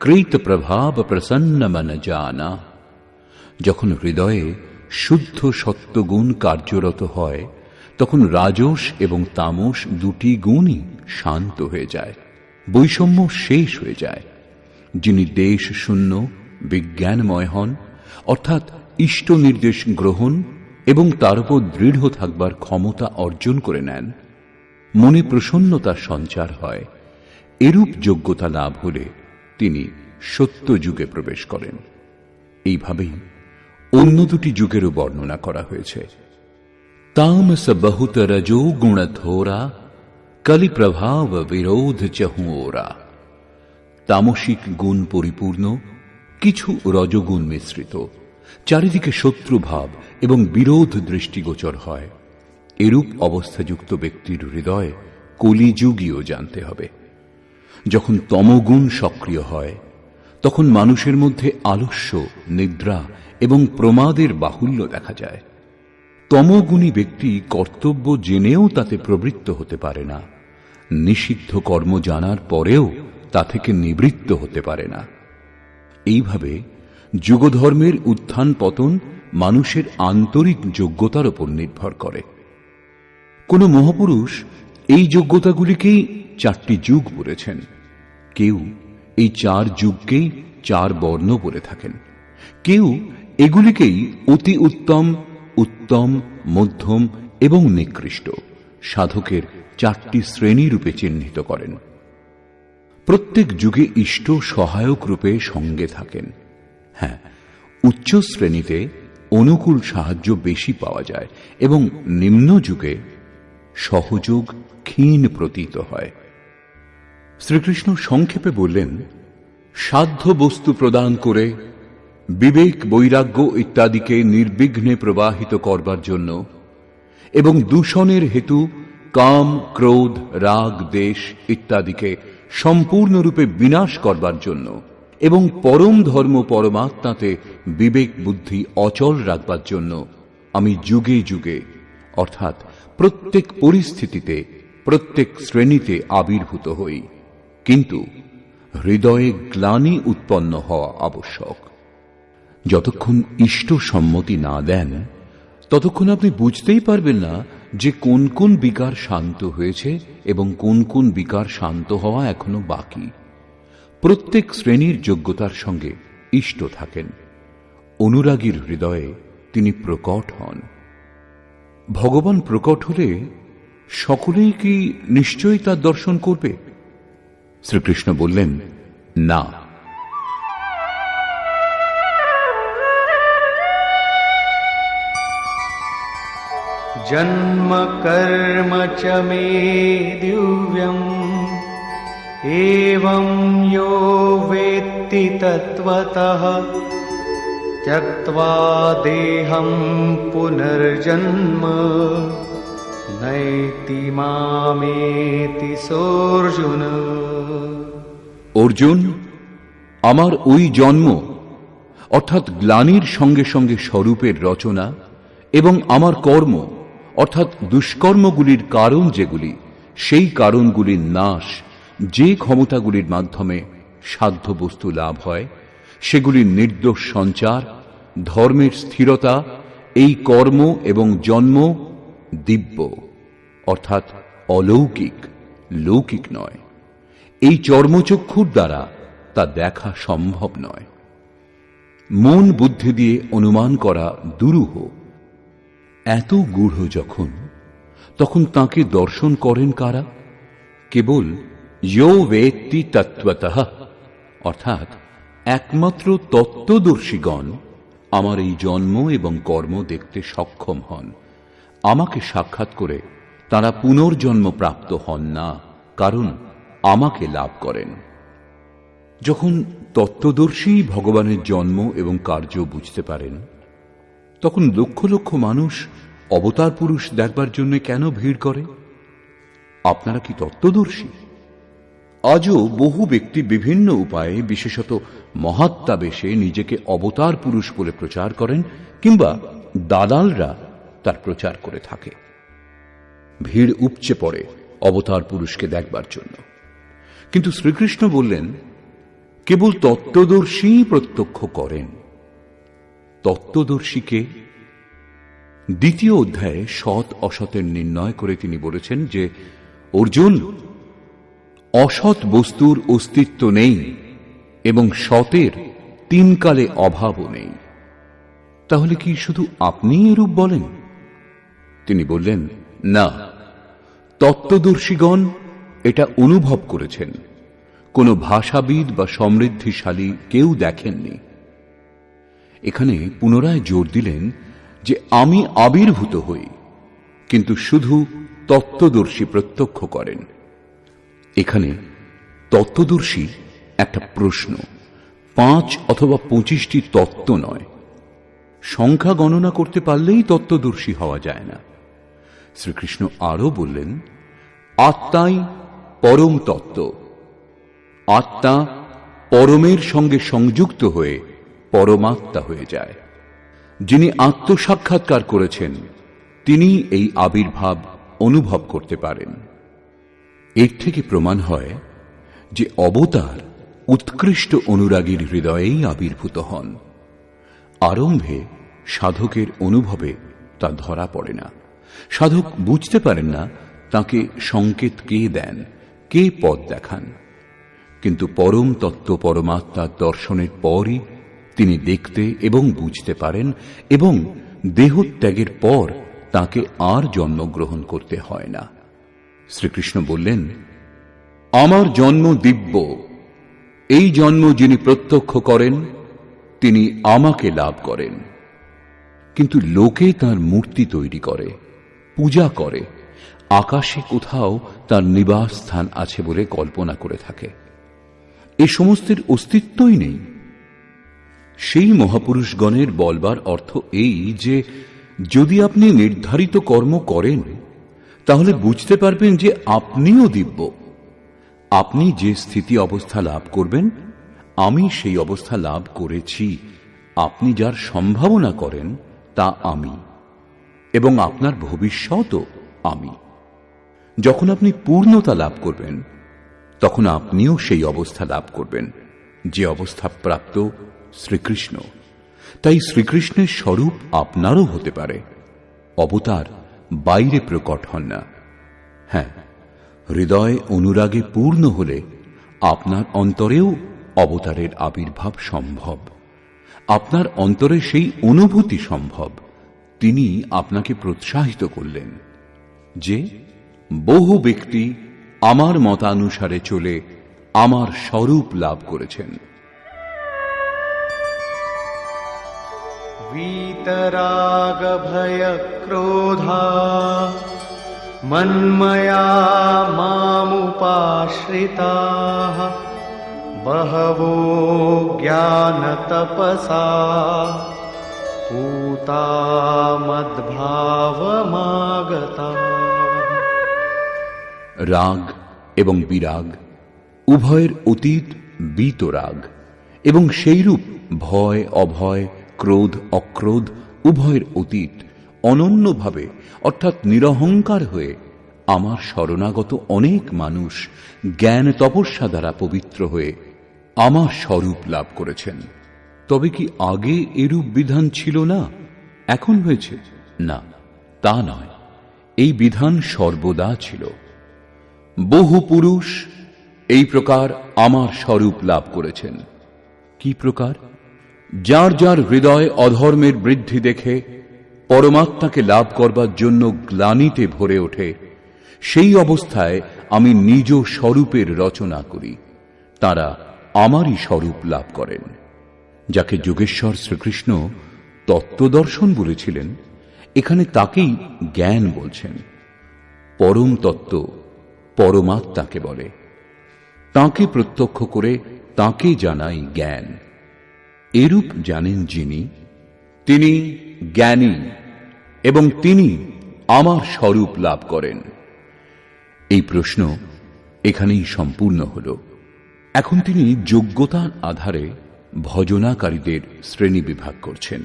কৃত প্রভাব প্রসন্ন মন জানা যখন হৃদয়ে শুদ্ধ সত্যগুণ কার্যরত হয়, তখন রাজস এবং তামস দুটি গুণই শান্ত হয়ে যায়, বৈষম্য শেষ হয়ে যায়। যিনি দেশ শূন্য, বিজ্ঞানময় হন, অর্থাৎ ইষ্ট নির্দেশ গ্রহণ এবং তার উপর দৃঢ় থাকবার ক্ষমতা অর্জন করে নেন, মনে প্রসন্নতার সঞ্চার হয়, এরূপ যোগ্যতা লাভ হলে তিনি সত্য যুগে প্রবেশ করেন। এইভাবেই অন্য দুটি যুগেরও বর্ণনা করা হয়েছে। তামস বহুত রজো গুণ থোরা কলি প্রভাব বিরোধ চহুরা তামসিক গুণ পরিপূর্ণ, কিছু রজগুণ মিশ্রিত। চারিদিকে শত্রুভাব এবং বিরোধ দৃষ্টিগোচর হয়। এরূপ অবস্থাযুক্ত ব্যক্তির হৃদয় কলিযুগীয় জানতে হবে। যখন তমগুণ সক্রিয় হয়, তখন মানুষের মধ্যে আলস্য, নিদ্রা এবং প্রমাদের বাহুল্য দেখা যায়। তমগুণী ব্যক্তি কর্তব্য জেনেও তাতে প্রবৃত্ত হতে পারে না। নিষিদ্ধ কর্ম জানার পরেও তা থেকে নিবৃত্ত হতে পারে না। এইভাবে যুগধর্মের উত্থান পতন মানুষের আন্তরিক যোগ্যতার উপর নির্ভর করে। কোন মহাপুরুষ এই যোগ্যতাগুলিকেই চারটি যুগ বলেছেন কেউ এই চার যুগকেই চার বর্ণ বলে থাকেন। কেউ এগুলিকেই অতি উত্তম উত্তম, মধ্যম এবং নিকৃষ্ট সাধকের চারটি শ্রেণি রূপে চিহ্নিত করেন। প্রত্যেক যুগে ইষ্ট সহায়ক রূপে সঙ্গে থাকেন। হ্যাঁ উচ্চ শ্রেণীতে অনুকূল সাহায্য বেশি পাওয়া যায় এবং নিম্ন যুগে সহযোগ ক্ষীণ প্রতীত হয়। শ্রীকৃষ্ণ সংক্ষেপে বললেন, সাধ্য বস্তু প্রদান করে বিবেক, বৈরাগ্য ইত্যাদিকে নির্বিঘ্নে প্রবাহিত করবার জন্য এবং দূষণের হেতু কাম, ক্রোধ, রাগ, দেশ ইত্যাদিকে সম্পূর্ণরূপে বিনাশ করবার জন্য এবং পরম ধর্ম পরমাত্মাতে বিবেক, বুদ্ধি অচল রাখবার জন্য আমি যুগে যুগে, অর্থাৎ প্রত্যেক পরিস্থিতিতে, প্রত্যেক শ্রেণীতে আবির্ভূত হই। কিন্তু হৃদয়ে গ্লানি উৎপন্ন হওয়া আবশ্যক। যতক্ষণ ইষ্ট সম্মতি না দেন, ততক্ষণ আপনি বুঝতেই পারবেন না যে কোন কোন বিকার শান্ত হয়েছে এবং কোন কোন বিকার শান্ত হওয়া এখনও বাকি। প্রত্যেক শ্রেণির যোগ্যতার সঙ্গে ইষ্ট থাকেন। অনুরাগীর হৃদয়ে তিনি প্রকট হন। ভগবান প্রকট হলে সকলেই কি নিশ্চয়ই তার দর্শন করবে? শ্রীকৃষ্ণ বললেন না जन्म कर्म च मे दिव्यम् एवं यो वेत्ति तत्त्वतः त्यक्त्वा देहं पुनर्जन्म नैति मामेति सोऽर्जुन অর্জুন, আমার ওই জন্ম, অর্থাৎ গ্লানির সঙ্গে সঙ্গে স্বরূপের রচনা এবং আমার কর্ম, অর্থাৎ দুষ্কর্মগুলির কারণ যেগুলি, সেই কারণগুলির নাশ যে ক্ষমতাগুলির মাধ্যমে সাধ্য বস্তু লাভ হয় সেগুলির নির্দোষ সঞ্চার, ধর্মের স্থিরতা, এই কর্ম এবং জন্ম দিব্য, অর্থাৎ অলৌকিক, লৌকিক নয়। এই চর্মচক্ষুর দ্বারা তা দেখা সম্ভব নয়। মন বুদ্ধি দিয়ে অনুমান করা দুরূহ। এত গূঢ় যখন, তখন তাকে দর্শন করেন কারা? কেবল ইয়ো বেত্তি তত্ত্বত। অর্থাৎ একমাত্র তত্ত্বদর্শীগণ আমার এই জন্ম এবং কর্ম দেখতে সক্ষম হন। আমাকে সাক্ষাৎ করে তারা পুনর্জন্ম প্রাপ্ত হন না, কারণ আমাকে লাভ করেন। যখন তত্ত্বদর্শী ভগবানের জন্ম এবং কার্য বুঝতে পারেন, তখন লক্ষ লক্ষ মানুষ অবতার পুরুষ দেখবার জন্য কেন ভিড় করে? আপনারা কি তত্ত্বদর্শী? আজও বহু ব্যক্তি বিভিন্ন উপায়ে, বিশেষত মহাত্মা বেশে নিজেকে অবতার পুরুষ বলে প্রচার করেন কিংবা দালালরা তার প্রচার করে থাকে। ভিড় উপচে পড়ে অবতার পুরুষকে দেখবার জন্য। কিন্তু শ্রীকৃষ্ণ বললেন, কেবল তত্ত্বদর্শী প্রত্যক্ষ করেন। তত্ত্বদর্শীকে দ্বিতীয় অধ্যায়ে সৎ অসতের নির্ণয় করে তিনি বলেছেন যে, অর্জুন, অসৎ বস্তুর অস্তিত্ব নেই এবং সতের তিনকালে অভাবও নেই। তাহলে কি শুধু আপনি এরূপ বলেন? তিনি বললেন, না, তত্ত্বদর্শীগণ এটা অনুভব করেছেন। কোনো ভাষাবিদ বা সমৃদ্ধিশালী কেউ দেখেননি। এখানে পুনরায় জোর দিলেন যে আমি আবির্ভূত হই, কিন্তু শুধু তত্ত্বদর্শী প্রত্যক্ষ করেন। এখানে তত্ত্বদর্শী একটা প্রশ্ন, পাঁচ অথবা পঁচিশটি তত্ত্ব নয়। সংখ্যা গণনা করতে পারলেই তত্ত্বদর্শী হওয়া যায় না। শ্রীকৃষ্ণ আরও বললেন, আত্মাই পরম তত্ত্ব। আত্মা পরমের সঙ্গে সংযুক্ত হয়ে পরমাত্মা হয়ে যায়। যিনি আত্মসাক্ষাৎকার করেছেন, তিনি এই আবির্ভাব অনুভব করতে পারেন। এর থেকে প্রমাণ হয় যে অবতার উৎকৃষ্ট অনুরাগীর হৃদয়েই আবির্ভূত হন। আরম্ভে সাধকের অনুভবে তা ধরা পড়ে না। সাধক বুঝতে পারেন না তাকে সংকেত কে দেন। কে পথ দেখান? কিন্তু পরম তত্ত্ব পরমাত্মার দর্শনের পরই তিনি দেখতে এবং বুঝতে পারেন এবং দেহত্যাগের পর তাকে আর জন্মগ্রহণ করতে হয় না। শ্রীকৃষ্ণ বললেন, আমার জন্ম দিব্য। এই জন্ম যিনি প্রত্যক্ষ করেন, তিনি আমাকে লাভ করেন। কিন্তু লোকে তার মূর্তি তৈরি করে, পূজা করে আকাশে কোথাও তার নিবাস স্থান আছে বলে কল্পনা করে থাকে। এ সমস্তের অস্তিত্বই নেই। সেই মহাপুরুষগণের বলবার অর্থ এই যে, যদি আপনি নির্ধারিত কর্ম করেন, তাহলে বুঝতে পারবেন যে আপনিও দিব্য। আপনি যে স্থিতি অবস্থা লাভ করবেন, আমি সেই অবস্থা লাভ করেছি। আপনি যার সম্ভাবনা করেন, তা আমি। এবং আপনার ভবিষ্যতও আমি। যখন আপনি পূর্ণতা লাভ করবেন, তখন আপনিও সেই অবস্থা লাভ করবেন, যে অবস্থা প্রাপ্ত শ্রীকৃষ্ণ। তাই শ্রীকৃষ্ণের স্বরূপ আপনারও হতে পারে। অবতার বাইরে প্রকট হন না। হ্যাঁ হৃদয় অনুরাগে পূর্ণ হলে আপনার অন্তরেও অবতারের আবির্ভাব সম্ভব। আপনার অন্তরে সেই অনুভূতি সম্ভব। তিনি আপনাকে প্রোৎসাহিত করলেন যে বহু ব্যক্তি আমার মতানুসারে চলে আমার স্বরূপ লাভ করেছেন वीतरागभयक्रोधा मन्मया मामुपाश्रिताः बहवो ज्ञानतपसा पूता मद्भावमागता রাগ এবং বিরাগ, উভয়ের অতীত বিতরাগ এবং সেইরূপ ভয়, অভয়, ক্রোধ, অক্রোধ উভয়ের অতীত অনন্যভাবে, অর্থাৎ নিরহংকার হয়ে আমার শরণাগত অনেক মানুষ জ্ঞান তপস্যা দ্বারা পবিত্র হয়ে আমার স্বরূপ লাভ করেছেন। তবে কি আগে এরূপ বিধান ছিল না? এখন হয়েছে? না, তা নয়। এই বিধান সর্বদা ছিল। বহু পুরুষ এই প্রকার আমার স্বরূপ লাভ করেছেন। কি প্রকার? যার যার হৃদয় অধর্মের বৃদ্ধি দেখে, পরমাত্মাকে লাভ করবার জন্য গ্লানিতে ভরে ওঠে, সেই অবস্থায় আমি নিজ স্বরূপের রচনা করি। তারা আমারই স্বরূপ লাভ করেন। যাকে যোগেশ্বর শ্রীকৃষ্ণ তত্ত্বদর্শন বলেছিলেন, এখানে তাকেই জ্ঞান বলছেন। পরম তত্ত্ব পরমাত্মাকে বলে। তাকে প্রত্যক্ষ করে তাকে জানাই জ্ঞান। এরূপ জানেন যিনি, তিনি জ্ঞানী এবং তিনি আমার স্বরূপ লাভ করেন। এই প্রশ্ন এখানেই সম্পূর্ণ হল। এখন তিনি যোগ্যতার আধারে ভজনাকারীদের শ্রেণি বিভাগ করছেন।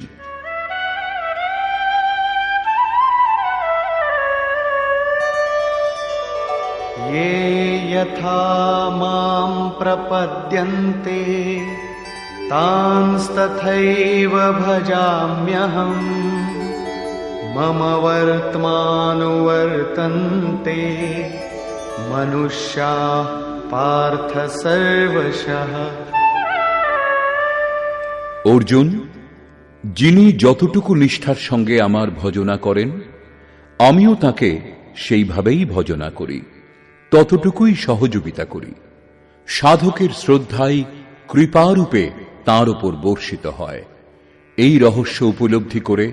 ये यथा मां प्रपद्यन्ते तांस्तथैव भजाम्यहम् मम वर्त्मानुवर्तन्ते मनुष्याः पार्थ सर्वशः অর্জুন যিনি যতটুকু নিষ্ঠার সঙ্গে আমার ভজনা করেন আমিও তাকে সেইভাবেই ভজনা করি ততটুকুই সহযোগিতা করি। সাধকের শ্রদ্ধাই কৃপারূপে তার উপর বর্ষিত হয়। এই রহস্য উপলব্ধি করে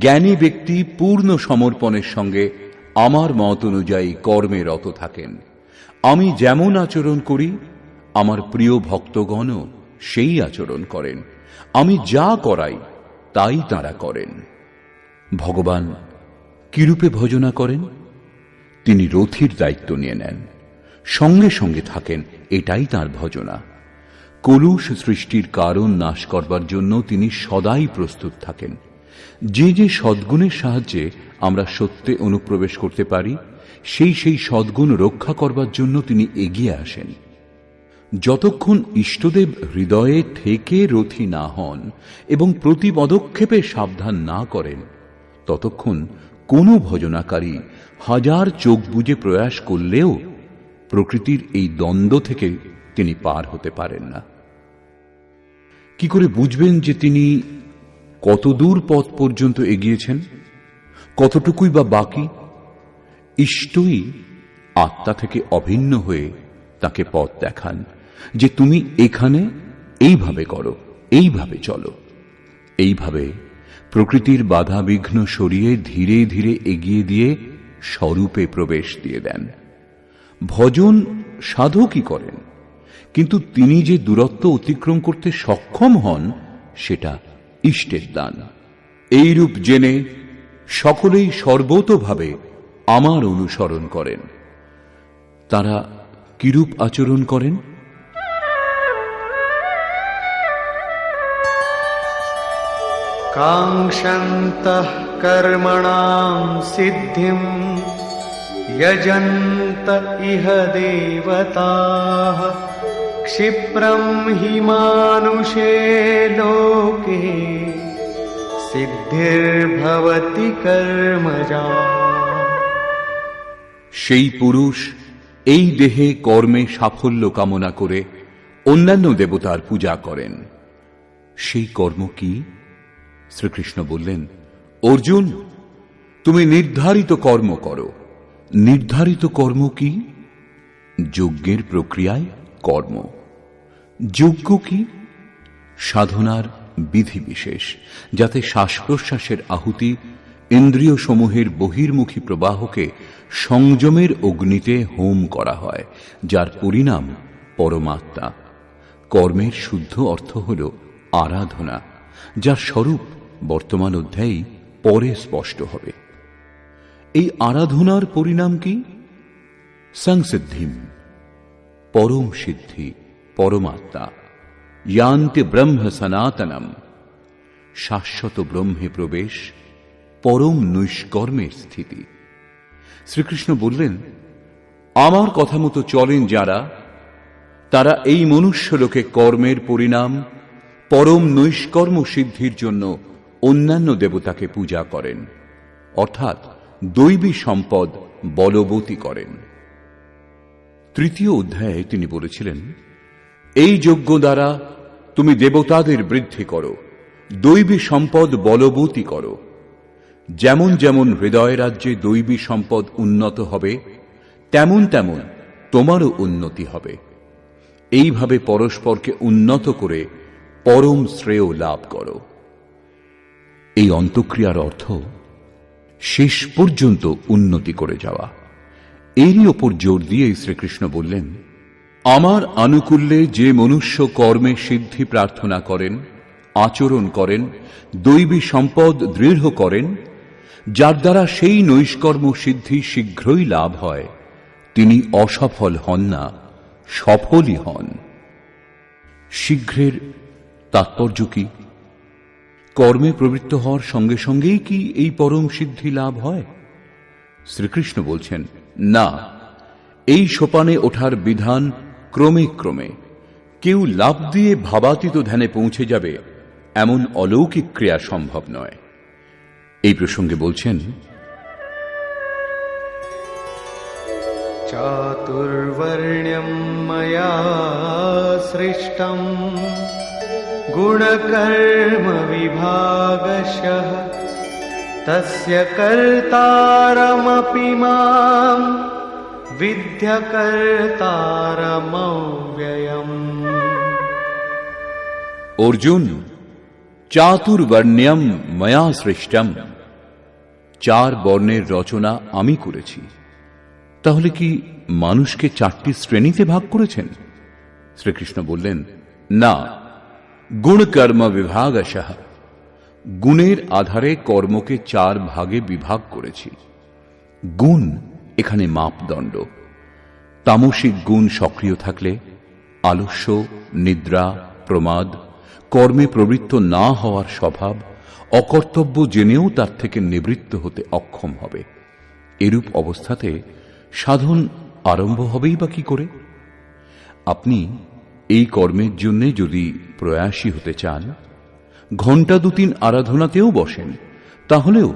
জ্ঞানী ব্যক্তি পূর্ণ সমর্পণের সঙ্গে আমার মত অনুযায়ী কর্মে রত থাকেন। আমি যেমন আচরণ করি, আমার প্রিয় ভক্তগণও সেই আচরণ করেন। আমি যা করাই, তাই তারা করেন। ভগবান কিরূপে ভজনা করেন? তিনি রথির দায়িত্ব নিয়ে নেন। সঙ্গে সঙ্গে থাকেন, এটাই তার ভজনা। কলুষ সৃষ্টির কারণ নাশ করবার জন্য তিনি সদাই প্রস্তুত থাকেন। যে যে সদ্গুণের সাহায্যে আমরা সত্যে অনুপ্রবেশ করতে পারি, সেই সেই সদ্গুণ রক্ষা করবার জন্য তিনি এগিয়ে আসেন। যতক্ষণ ইষ্টদেব হৃদয়ে থেকে রথি না হন এবং প্রতি পদক্ষেপে সাবধান না করেন, ততক্ষণ কোনো ভজনাকারী হাজার চোখ বুজে প্রয়াস করলেও প্রকৃতির এই দ্বন্দ্ব থেকে তিনি পার হতে পারেন না। কি করে বুঝবেন যে তিনি কত দূর পথ পর্যন্ত এগিয়েছেন? কতটুকুই বা বাকি? ইষ্টই আত্মা থেকে অভিন্ন হয়ে তাকে পথ দেখান যে তুমি এখানে এইভাবে করো, এইভাবে চলো। এইভাবে প্রকৃতির বাধা বিঘ্ন সরিয়ে ধীরে ধীরে এগিয়ে দিয়ে স্বরূপে প্রবেশ দিয়ে দেন। ভজন সাধু কি করেন? কিন্তু তিনি যে দূরত্ব অতিক্রম করতে সক্ষম হন, সেটা ইষ্টের দান। এইরূপ জেনে সকলেই সর্বতভাবে আমার অনুসরণ করেন। তারা কিরূপ আচরণ করেন? काङ्क्षन्तः कर्मणां सिद्धिं यजन्त इह देवताः क्षिप्रं हि मानुषे लोके सिद्धिर्भवति कर्मजा সেই পুরুষ এই দেহে কর্মে সাফল্য কামনা করে অন্যান্য দেবতার পূজা করেন সেই কর্ম কি শ্রীকৃষ্ণ বললেন, অর্জুন, তুমি নির্ধারিত কর্ম করো। নির্ধারিত কর্ম কি? যজ্ঞের প্রক্রিয়ায় কর্ম। যজ্ঞ কি? সাধনার বিধিবিশেষ যাতে শ্বাস প্রশ্বাসের আহুতি ইন্দ্রিয় সমূহের বহির্মুখী প্রবাহকে সংযমের অগ্নিতে হোম করা হয়, যার পরিণাম পরমাত্মা। কর্মের শুদ্ধ অর্থ হল আরাধনা, যার স্বরূপ বর্তমান অধ্যায়ই পরে স্পষ্ট হবে। এই আরাধনার পরিণাম কি? সংসিদ্ধিম, পরম সিদ্ধি, পরমাত্মা, ইয়ান্তে ব্রহ্ম সনাতনম, শাশ্বত ব্রহ্মে প্রবেশ, পরম নৈষ্কর্মের স্থিতি। শ্রীকৃষ্ণ বললেন, আমার কথা মতো চলেন যারা, তারা এই মনুষ্যলোকে কর্মের পরিণাম, পরম নৈষ্কর্ম সিদ্ধির জন্য অন্যান্য দেবতাকে পূজা করেন, অর্থাৎ দৈবী সম্পদ বলবতী করেন। তৃতীয় অধ্যায়ে তিনি বলেছিলেন, এই যজ্ঞ দ্বারা তুমি দেবতাদের বৃদ্ধি করো, দৈবী সম্পদ বলবতী করো। যেমন যেমন হৃদয় রাজ্যে দৈবী সম্পদ উন্নত হবে, তেমন তেমন তোমারও উন্নতি হবে। এইভাবে পরস্পরকে উন্নত করে পরম শ্রেয় লাভ করো। এই অন্তক্রিয়ার অর্থ শেষ পর্যন্ত উন্নতি করে যাওয়া। এরই ওপর জোর দিয়ে শ্রীকৃষ্ণ বললেন, আমার আনুকূল্যে যে মনুষ্য কর্মে সিদ্ধি প্রার্থনা করেন, আচরণ করেন, দৈবী সম্পদ দৃঢ় করেন, যার দ্বারা সেই নৈষ্কর্ম সিদ্ধি শীঘ্রই লাভ হয়, তিনি অসফল হন না, সফলই হন। শীঘ্রের তাৎপর্য কি? কর্মে প্রবৃত্ত হওয়ার সঙ্গে সঙ্গেই কি এই পরম সিদ্ধি লাভ হয়? শ্রীকৃষ্ণ বলছেন, না, এই সোপানে ওঠার বিধান ক্রমে ক্রমে। কেউ লাভ দিয়ে ভাবাতীত ধ্যানে পৌঁছে যাবে, এমন অলৌকিক ক্রিয়া সম্ভব নয়। এই প্রসঙ্গে বলছেন চাতুর্ণ্যম ময়া সৃষ্টম। गुणकर्मविभागशः तस्य कर्तारमपि माम् विद्यकर्तारमव्ययम् অর্জুন চাতুর্বর্ণ্যম ময়া সৃষ্টম চার বর্ণের রচনা আমি করেছি তাহলে কি মানুষকে চারটি শ্রেণীতে ভাগ করেছেন শ্রীকৃষ্ণ বললেন না গুণ কর্ম বিভাগ গুণের আধারে কর্মকে চার ভাগে বিভাগ করেছি গুণ এখানে মাপদণ্ড তামসিক গুণ সক্রিয় থাকলে আলস্য নিদ্রা প্রমাদ কর্মে প্রবৃত্ত না হওয়ার স্বভাব, অকর্তব্য জেনেও তার থেকে নিবৃত্ত হতে অক্ষম হবে। এরূপ অবস্থাতে সাধন আরম্ভ হবেই বা কি করে? আপনি এই কর্মের জন্য যদি প্রয়াসী হতে চান ঘণ্টা দু তিন আরাধনাতেও বসেন, তাহলেও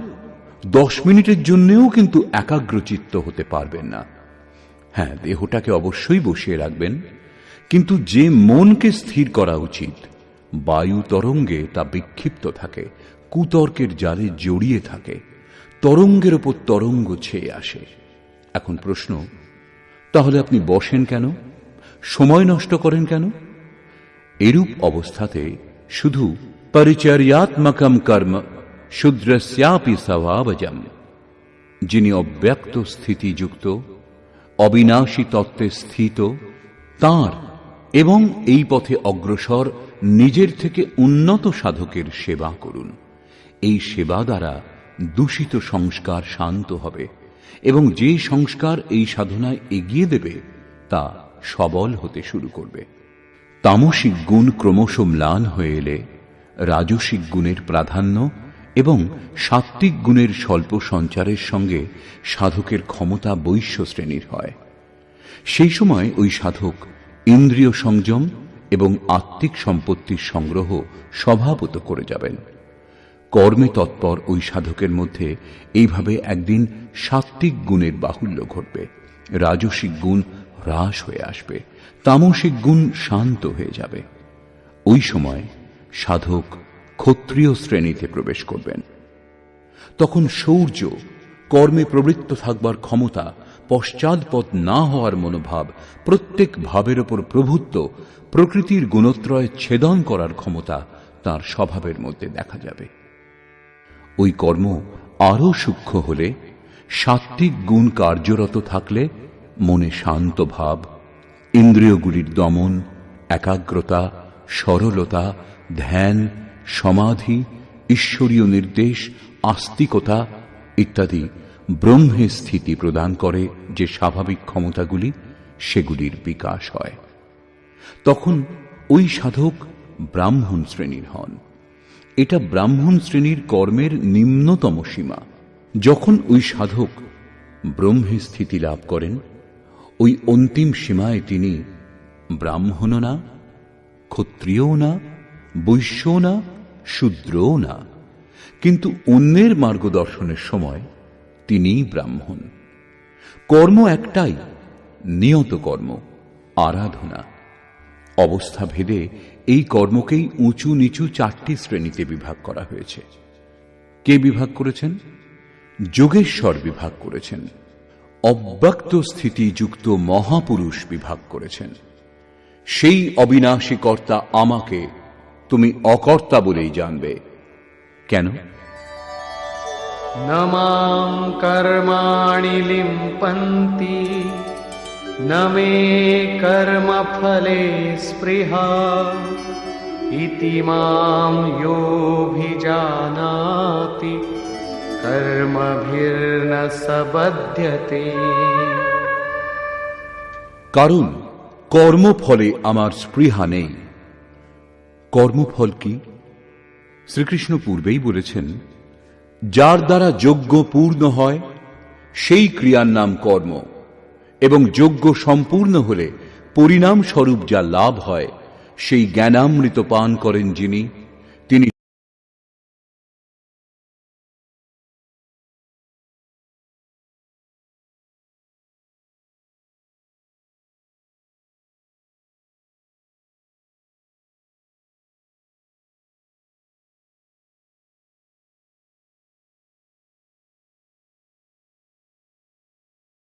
দশ মিনিটের জন্যেও কিন্তু একাগ্রচিত্ত হতে পারবেন না। হ্যাঁ দেহটাকে অবশ্যই বসিয়ে রাখবেন, কিন্তু যে মনকে স্থির করা উচিত, বায়ু তরঙ্গে তা বিক্ষিপ্ত থাকে, কুতর্কের জালে জড়িয়ে থাকে, তরঙ্গের ওপর তরঙ্গ ছেয়ে আসে। এখন প্রশ্ন, তাহলে আপনি বসেন কেন? সময় নষ্ট করেন কেন? এরূপ অবস্থাতে শুধু পরিচর্যাত্মকম কর্ম শূদ্রস্যাপি স্বভাবজম, যিনি অব্যক্ত স্থিতিযুক্ত, অবিনাশী তত্ত্বে স্থিত, তার এবং এই পথে অগ্রসর নিজের থেকে উন্নত সাধকের সেবা করুন। এই সেবা দ্বারা দূষিত সংস্কার শান্ত হবে এবং যে সংস্কার এই সাধনায় এগিয়ে দেবে, তা সবল হতে শুরু করবে। তামসিক গুণ ক্রমশ ম্লান হয়ে এলে রাজসিক গুণের প্রাধান্য এবং সাত্ত্বিক গুণের স্বল্প সঞ্চারের সঙ্গে সাধকের ক্ষমতা বৈশ্য শ্রেণির হয়। সেই সময় ওই সাধক ইন্দ্রিয় সংযম এবং আত্মিক সম্পত্তির সংগ্রহ স্বভাবত করে যাবেন। কর্মে তৎপর ওই সাধকের মধ্যে এইভাবে একদিন সাত্ত্বিক গুণের বাহুল্য ঘটবে। রাজসিক গুণ হ্রাস হয়ে আসবে, তামসিক গুণ শান্ত হয়ে যাবে। ওই সময় সাধক ক্ষত্রিয় শ্রেণীতে প্রবেশ করবেন। তখন শৌর্য কর্মে প্রবৃত্ত থাকবার ক্ষমতা পশ্চাৎপদ না হওয়ার মনোভাব প্রত্যেক ভাবের ওপর প্রভুত্ব, প্রকৃতির গুণত্রয় ছেদন করার ক্ষমতা তার স্বভাবের মধ্যে দেখা যাবে। ওই কর্ম আরও সূক্ষ্ম হলে সাত্ত্বিক গুণ কার্যরত থাকলে মনে শান্ত ভাব, ইন্দ্রিয়গুলির দমন, একাগ্রতা, সরলতা, ধ্যান, সমাধি, ঈশ্বরীয় নির্দেশ, আস্তিকতা ইত্যাদি ব্রহ্মে স্থিতি প্রদান করে যে স্বাভাবিক ক্ষমতাগুলি, সেগুলির বিকাশ হয়। তখন ওই সাধক ব্রাহ্মণ শ্রেণির হন। এটা ব্রাহ্মণ শ্রেণির কর্মের নিম্নতম সীমা। যখন ওই সাধক ব্রহ্মে স্থিতি লাভ করেন ওই অন্তিম সীমায় তিনি ব্রাহ্মণও না, ক্ষত্রিয়ও না, বৈশ্যও না, শূদ্রও না। কিন্তু অন্যের মার্গদর্শনের সময় তিনিই ব্রাহ্মণ। কর্ম একটাই, নিয়ত কর্ম, আরাধনা। অবস্থা ভেদে এই কর্মকেই উঁচু নিচু চারটি শ্রেণীতে বিভাগ করা হয়েছে। কে বিভাগ করেছেন? যোগেশ্বর বিভাগ করেছেন। অব্যক্ত স্থিতিযুক্ত মহাপুরুষ বিভাগ করেছেন সেই অবিনাশী কর্তা আমাকে তুমি অকর্তা বলেই জানবে কেন न माम् कर्माणि लिम्पन्ति न मे कर्मफले स्पृहा इति माम् योऽभिजानाति কারণ, কর্মফলে আমার স্পৃহা নেই। কর্মফল কি? শ্রীকৃষ্ণ পূর্বেই বলেছেন, যার দ্বারা যজ্ঞ পূর্ণ হয়, সেই ক্রিয়ার নাম কর্ম, এবং যজ্ঞ সম্পূর্ণ হলে পরিণাম স্বরূপ যা লাভ হয়, সেই জ্ঞানামৃত পান করেন যিনি